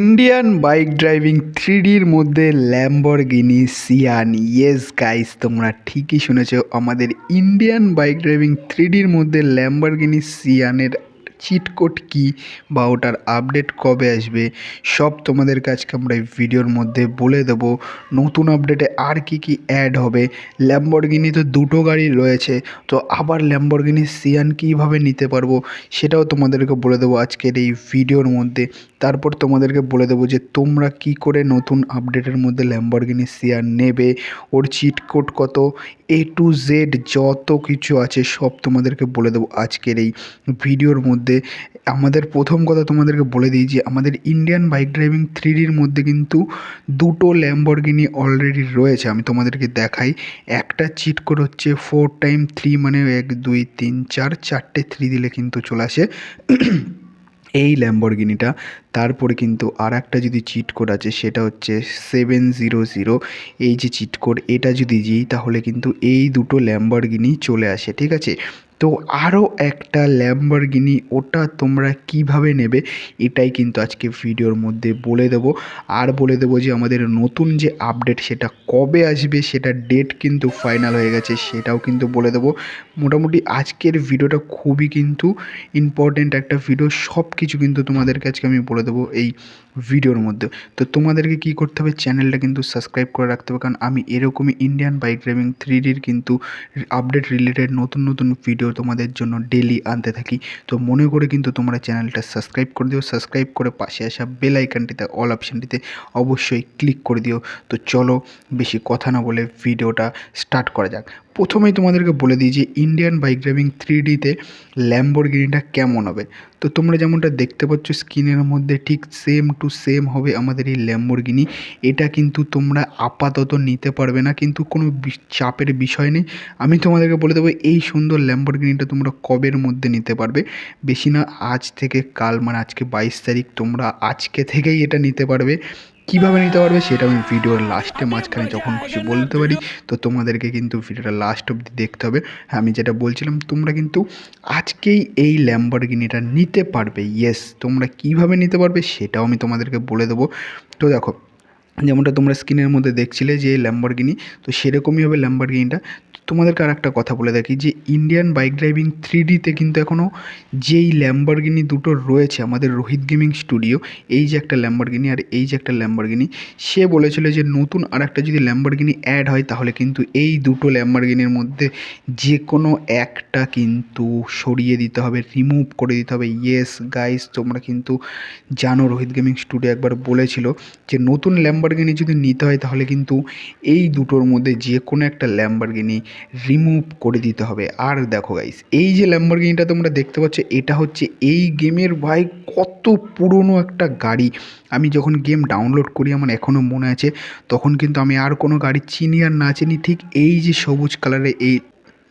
Indian bike driving থ্রিডির মধ্যে Lamborghini Sean yes guys তোমরা ঠিকই শুনেছ, আমাদের ইন্ডিয়ান বাইক ড্রাইভিং থ্রিডির মধ্যে ল্যাম্বরগিনি সিয়ানের চিট কোড কী বা ওটার আপডেট কবে আসবে, সব তোমাদের কাছকে আমরা এই ভিডিওর মধ্যে বলে দেবো। নতুন আপডেটে আর কি কি অ্যাড হবে ল্যাম্বরগিনি তো দুটো গাড়ি রয়েছে, তো আবার ল্যাম্বরগিনি সিয়ান কীভাবে নিতে পারব, সেটাও তোমাদেরকে বলে দেবো আজকের এই ভিডিওর মধ্যে। তারপর তোমাদেরকে বলে দেবো যে তোমরা কি করে নতুন আপডেটের মধ্যে ল্যাম্বরগিনি সিয়ান নেবে, ওর চিট কোড কত এ টু জেড যত কিছু আছে সব তোমাদেরকে বলে দেবো আজকের এই ভিডিওর মধ্যে। আমাদের প্রথম কথা তোমাদেরকে বলে দিই যে আমাদের ইন্ডিয়ান বাইক ড্রাইভিং থ্রিডির মধ্যে কিন্তু দুটো ল্যাম্বরগিনি অলরেডি রয়েছে, আমি তোমাদেরকে দেখাই। একটা চিট কোড হচ্ছে ফোর টাইম থ্রি মানে এক, দুই, তিন, চার, চারটে থ্রি দিলে কিন্তু চলে আসে। এই ল্যাম্বরগিনিটা তারপরে কিন্তু আর একটা যদি চিট কোড আছে, সেটা হচ্ছে সেভেন জিরো জিরো এই যে চিট কোড এটা যদি দিই, তাহলে কিন্তু এই দুটো ল্যাম্বরগিনি চলে আসে, ঠিক আছে? তো আরও একটা ল্যাম্বরগিনি ওটা তোমরা কীভাবে নেবে? এটাই কিন্তু আজকে ভিডিওর মধ্যে বলে দেবো। আর বলে দেবো যে, আমাদের নতুন যে আপডেট সেটা কবে আসবে, সেটা ডেট কিন্তু ফাইনাল হয়ে গেছে, সেটাও কিন্তু বলে দেবো। মোটামুটি আজকের ভিডিওটা খুবই কিন্তু ইম্পর্টেন্ট একটা ভিডিও। সব কিছু কিন্তু তোমাদের কাছে আমি বলে দেবো। এই ভিডিওর মধ্যে। তো তোমাদেরকে কি করতে হবে, চ্যানেলটা কিন্তু সাবস্ক্রাইব করে রাখতে হবে, কারণ আমি এরকমই ইন্ডিয়ান বাইক ড্রাইভিং থ্রি ডির কিন্তু আপডেট রিলেটেড নতুন নতুন ভিডিও তোমাদের জন্য ডেলি আনতে থাকি। তো মনে করে কিন্তু তোমরা চ্যানেলটা সাবস্ক্রাইব করে দিও, সাবস্ক্রাইব করে পাশে আসা বেল আইকনটিতে অল অপশানটিতে অবশ্যই ক্লিক করে দিও। তো চলো বেশি কথা না বলে ভিডিওটা স্টার্ট করা যাক। প্রথমেই তোমাদেরকে বলে দিই যে ইন্ডিয়ান বাইক ড্রাইভিং থ্রি ডিতে ল্যাম্বরগিনিটা কেমন হবে? তো তোমরা যেমনটা দেখতে পাচ্ছ স্ক্রিনের মধ্যে ঠিক সেম টু সেম হবে আমাদের এই ল্যাম্বরগিনি এটা কিন্তু তোমরা আপাতত নিতে পারবে না, কিন্তু কোনো চাপের বিষয় নেই। আমি তোমাদেরকে বলে দেবো, এই সুন্দর ল্যাম্বরগিনিটা তোমরা কবের মধ্যে নিতে পারবে? বেশি না, আজ থেকে কাল মানে আজকে বাইশ তারিখ, তোমরা আজকে থেকেই এটা নিতে পারবে। কীভাবে নিতে পারবে সেটা আমি ভিডিওর লাস্টে মাঝখানে যখন খুশি বলতে পারি। তো তোমাদেরকে কিন্তু ভিডিওটা লাস্ট অবধি দেখতে হবে। হ্যাঁ আমি যেটা বলছিলাম, তোমরা কিন্তু আজকেই এই ল্যাম্বরগিনিটা নিতে পারবে। ইয়েস তোমরা কীভাবে নিতে পারবে সেটাও আমি তোমাদেরকে বলে দেবো। তো দেখো যেমনটা তোমরা স্ক্রিনের মধ্যে দেখছিলে যে ল্যাম্বরগিনি তো সেরকমই হবে ল্যাম্বরগিনিটা তোমাদেরকে আর একটা কথা বলে দেখি যে ইন্ডিয়ান বাইক ড্রাইভিং থ্রি ডিতে কিন্তু এখনও যেই ল্যাম্বরগিনি দুটো রয়েছে আমাদের রোহিত গেমিং স্টুডিও এই যে একটা ল্যাম্বরগিনি আর এই যে একটা ল্যাম্বরগিনি সে বলেছিল যে নতুন আর একটা যদি ল্যাম্বরগিনি অ্যাড হয় তাহলে কিন্তু এই দুটো ল্যাম্বরগিনির মধ্যে যে কোনো একটা কিন্তু সরিয়ে দিতে হবে রিমুভ করে দিতে হবে। ইয়েস গাইস তোমরা কিন্তু জানো রোহিত গেমিং স্টুডিও একবার বলেছিল যে নতুন ল্যাম্বরগিনি যদি নিতে হয়, তাহলে কিন্তু এই দুটোর মধ্যে যে কোনো একটা ল্যাম্বরগিনি রিমুভ করে দিতে হবে। আর দেখো গাইস এই যে ল্যাম্বরগিনিটা তোমরা দেখতে পাচ্ছ, এটা হচ্ছে এই গেমের ভাই কত পুরনো একটা গাড়ি। আমি যখন গেম ডাউনলোড করি, আমার এখনও মনে আছে, তখন কিন্তু আমি আর কোনো গাড়ি চিনি আর না চিনি, ঠিক এই যে সবুজ কালারের এই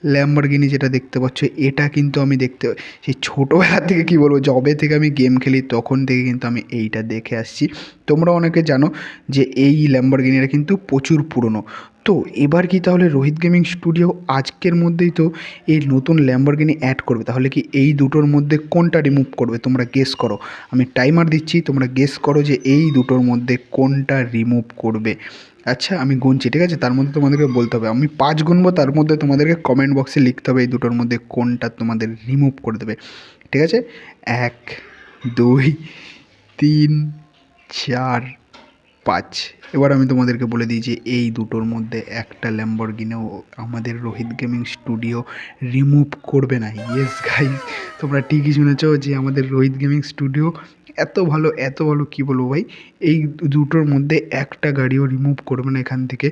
ল্যাম্বরগিনি যেটা দেখতে পাচ্ছ, এটা কিন্তু আমি দেখতে সেই ছোটোবেলা থেকে কি বলব যবে থেকে আমি গেম খেলি, তখন থেকে কিন্তু আমি এইটা দেখে আসছি। তোমরা অনেকে জানো যে এই ল্যাম্বরগিনিটা কিন্তু প্রচুর পুরনো। তো এবার কি তাহলে রোহিত গেমিং স্টুডিও আজকের মধ্যেই তো এই নতুন ল্যাম্বরগিনি অ্যাড করবে? তাহলে কি এই দুটোর মধ্যে কোনটা রিমুভ করবে? তোমরা গেস করো। আমি টাইমার দিচ্ছি, তোমরা গেস করো যে এই দুটোর মধ্যে কোনটা রিমুভ করবে। আচ্ছা আমি গুনছি, ঠিক আছে? তার মধ্যে তোমাদেরকে বলতে হবে। আমি পাঁচ গুনবো, তার মধ্যে তোমাদেরকে কমেন্ট বক্সে লিখতে হবে, এই দুটোর মধ্যে কোনটা তোমাদের রিমুভ করে দেবে। ঠিক আছে? এক, দুই, তিন, চার পাঁচ। এবার আমি তোমাদেরকে বলে দিই যে এই দুটোর মধ্যে একটা ল্যাম্বরগিনেও আমাদের রোহিত গেমিং স্টুডিও রিমুভ করবে না। ইয়েস গাইজ তোমরা ঠিকই শুনেছ যে আমাদের রোহিত গেমিং স্টুডিও এত ভালো এত ভালো, কী বলব ভাই? এই দুটোর মধ্যে একটা গাড়িও রিমুভ করবে না এখান থেকে।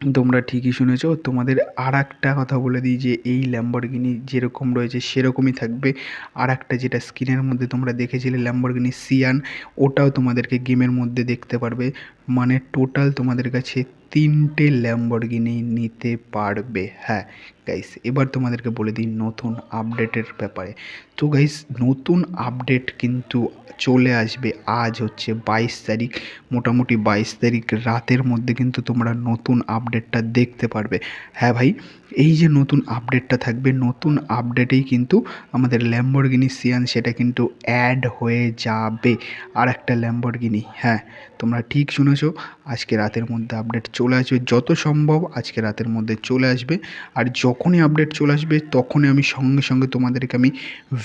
তোমরা ঠিকই শুনেছ। তোমাদের আর একটা কথা বলে দিই যে, এই ল্যাম্বরগিনি যেরকম রয়েছে সেরকমই থাকবে। আর একটা যেটা স্ক্রিনের মধ্যে তোমরা দেখেছিলে ল্যাম্বরগিনি সিয়ান ওটাও তোমাদেরকে গেমের মধ্যে দেখতে পারবে। মানে টোটাল তোমাদের কাছে তিনটে ল্যাম্বরগিনি নিতে পারবে। হ্যাঁ গাইস এবার তোমাদেরকে বলে দিই নতুন আপডেটের ব্যাপারে। তো গাইস নতুন আপডেট কিন্তু চলে আসবে আজ হচ্ছে বাইশ তারিখ। মোটামুটি বাইশ তারিখ রাতের মধ্যে কিন্তু তোমরা নতুন আপডেটটা দেখতে পারবে। হ্যাঁ ভাই, এই যে নতুন আপডেটটা থাকবে, নতুন আপডেটেই কিন্তু আমাদের ল্যাম্বরগিনি সিয়ান সেটা কিন্তু অ্যাড হয়ে যাবে। আর একটা ল্যাম্বরগিনি হ্যাঁ তোমরা ঠিক শুনেছো, আজকে রাতের মধ্যে আপডেট চলে আসবে, যত সম্ভব আজকে রাতের মধ্যে চলে আসবে। আর যখনই আপডেট চলে আসবে, তখনই আমি সঙ্গে সঙ্গে তোমাদেরকে আমি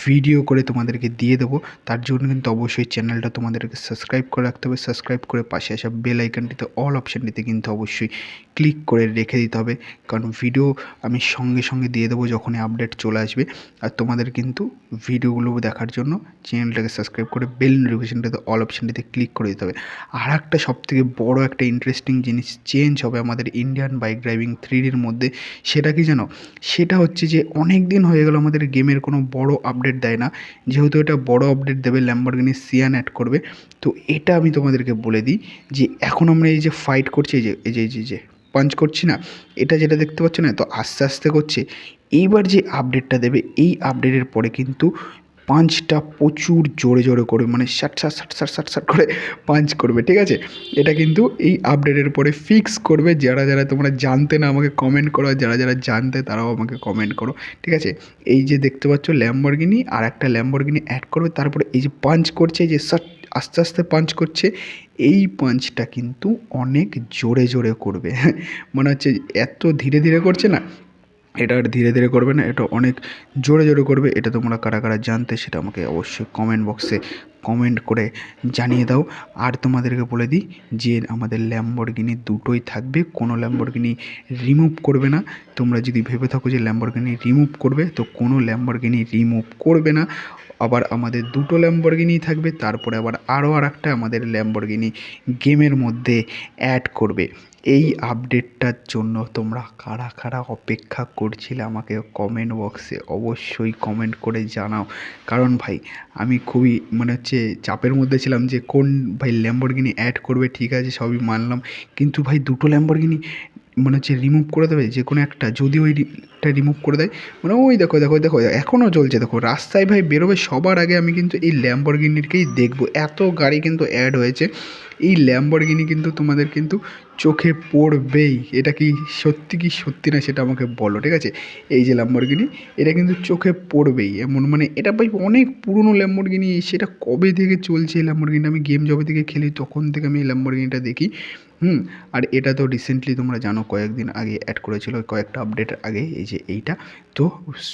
ভিডিও করে তোমাদেরকে দিয়ে দেবো। তার জন্য কিন্তু অবশ্যই চ্যানেলটা তোমাদেরকে সাবস্ক্রাইব করে রাখতে হবে। সাবস্ক্রাইব করে পাশে আসা বেল আইকনটিতে অল অপশানটিতে কিন্তু অবশ্যই ক্লিক করে রেখে দিতে হবে। কারণ ভিডিও আমি সঙ্গে সঙ্গে দিয়ে দেবো যখনই আপডেট চলে আসবে। আর তোমাদের কিন্তু ভিডিওগুলো দেখার জন্য চ্যানেলটাকে সাবস্ক্রাইব করে বেল নোটিফিকেশনটাতে অল অপশানটিতে ক্লিক করে দিতে হবে। আর একটা সবথেকে বড় একটা ইন্টারেস্টিং জিনিস চেঞ্জ হবে আমাদের ইন্ডিয়ান বাইক ড্রাইভিং থ্রিডির মধ্যে। সেটা কি জানো? সেটা হচ্ছে যে অনেক দিন হয়ে গেল আমাদের গেমের কোনো বড় আপডেট দেয় না। যেহেতু এটা বড় আপডেট দেবে ল্যাম্বরগিনি সিয়ান অ্যাড করবে। তো এটা আমি তোমাদেরকে বলে দিই যে এখন আমরা এই যে ফাইট করছি, এই যে এই যে, এই যে- পাঞ্চ করছি না, এটা যেটা দেখতে পাচ্ছ না, তো আস্তে আস্তে করছে। এইবার যে আপডেটটা দেবে, এই আপডেটের পরে কিন্তু পাঞ্চটা প্রচুর জোরে জোরে করে মানে ষাট ষাট ষাট ষাট ষাট ষাট করে পাঞ্চ করবে, ঠিক আছে? এটা কিন্তু এই আপডেটের পরে ফিক্স করবে, যারা যারা তোমরা জানতে না আমাকে কমেন্ট করো যারা যারা জানতে তারাও আমাকে কমেন্ট করো, ঠিক আছে? এই যে দেখতে পাচ্ছ ল্যাম্বরগিনি আর একটা ল্যাম্বরগিনি অ্যাড করবে, তারপরে এই যে পাঞ্চ করছে, যে ষাট আস্তে আস্তে পাঞ্চ করছে, এই পাঞ্চটা কিন্তু অনেক জোরে জোরে করবে মনে হচ্ছে এত ধীরে ধীরে করছে না? এটা আর ধীরে ধীরে করবে না, এটা অনেক জোরে জোরে করবে, এটা তোমরা কারা কারা জানতে সেটা আমাকে অবশ্যই কমেন্ট বক্সে কমেন্ট করে জানিয়ে দাও। আর তোমাদেরকে বলে দিই যে আমাদের ল্যাম্বরগিনি দুটোই থাকবে, কোনো ল্যাম্বরগিনি রিমুভ করবে না। তোমরা যদি ভেবে থাকো যে ল্যাম্বরগিনি রিমুভ করবে, তো কোনো ল্যাম্বরগিনি রিমুভ করবে না। আবার আমাদের দুটো ল্যাম্বরগিনি থাকবে, তারপরে আবার আরও আর একটা আমাদের ল্যাম্বরগিনি গেমের মধ্যে অ্যাড করবে। এই আপডেটটার জন্য তোমরা কারা কারা অপেক্ষা করছিলে আমাকে কমেন্ট বক্সে অবশ্যই কমেন্ট করে জানাও। কারণ ভাই, আমি খুবই মানে হচ্ছে চাপের মধ্যে ছিলাম যে কোন ভাই ল্যাম্বরগিনি অ্যাড করবে, ঠিক আছে, সবই মানলাম। কিন্তু ভাই, দুটো ল্যাম্বরগিনি মানে হচ্ছে রিমুভ করে দেবে, যে কোনো একটা, যদি ওইটা রিমুভ করে দেয় মানে ওই দেখো দেখো দেখো এখনও চলছে দেখো রাস্তায় ভাই বেরোবে সবার আগে আমি কিন্তু এই ল্যাম্বরগিনিকেই দেখব। এত গাড়ি কিন্তু অ্যাড হয়েছে, এই ল্যাম্বরগিনি কিন্তু তোমাদের কিন্তু চোখে পড়বেই। এটা কি সত্যি কি সত্যি না সেটা আমাকে বলো, ঠিক আছে? এই যে ল্যাম্বরগিনি এটা কিন্তু চোখে পড়বেই, এমন মানে এটা ভাই অনেক পুরনো ল্যাম্বরগিনি সেটা কবে থেকে চলছে এই ল্যাম্বরগিনি আমি গেম যবে থেকে খেলি, তখন থেকে আমি এই ল্যাম্বরগিনিটা দেখি। হুম, আর এটা তো রিসেন্টলি তোমরা জানো, কয়েকদিন আগে অ্যাড করেছিল, কয়েকটা আপডেট আগে, এই যে এইটা। তো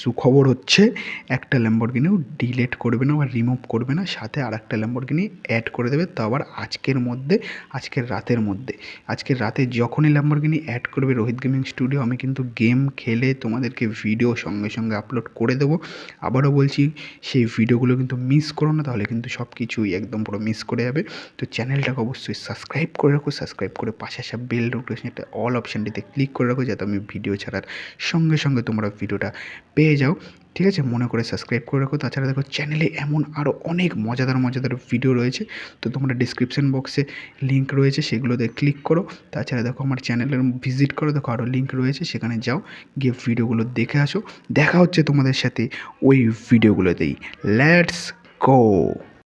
সুখবর হচ্ছে, একটা ল্যাম্বরগিনিও ডিলেট করবে না বা রিমুভ করবে না, সাথে আর একটা ল্যাম্বরগিনি অ্যাড করে দেবে, তো আবার আজকের মধ্যে, আজকের রাতের মধ্যে। আজকের রাতে যখনই ল্যাম্বরগিনি অ্যাড করবে রোহিত গেমিং স্টুডিও আমি কিন্তু গেম খেলে তোমাদেরকে ভিডিও সঙ্গে সঙ্গে আপলোড করে দেবো। আবারও বলছি, সেই ভিডিওগুলো কিন্তু মিস করো না, তাহলে কিন্তু সব কিছুই একদম পুরো মিস করে যাবে। তো চ্যানেলটাকে অবশ্যই সাবস্ক্রাইব করে রাখো সাবস্ক্রাইব করে পাশে আসা বেল নোটিফিকেশনটা অল অপশানটিতে ক্লিক করে রাখো যাতে আমি ভিডিও ছাড়ার সঙ্গে সঙ্গে তোমরা ভিডিওটা পেয়ে যাও। ঠিক আছে? মনে করে সাবস্ক্রাইব করে রাখো। তাছাড়া দেখো চ্যানেলে এমন আরও অনেক মজাদার মজাদার ভিডিও রয়েছে। তো তোমরা ডিসক্রিপশন বক্সে লিঙ্ক রয়েছে, সেগুলোতে ক্লিক করো। তাছাড়া দেখো আমার চ্যানেলের ভিজিট করো। দেখো আরও লিঙ্ক রয়েছে, সেখানে যাও, গিয়ে ভিডিওগুলো দেখে আসো। দেখা হচ্ছে তোমাদের সাথে ওই ভিডিওগুলোতেই লেটস গো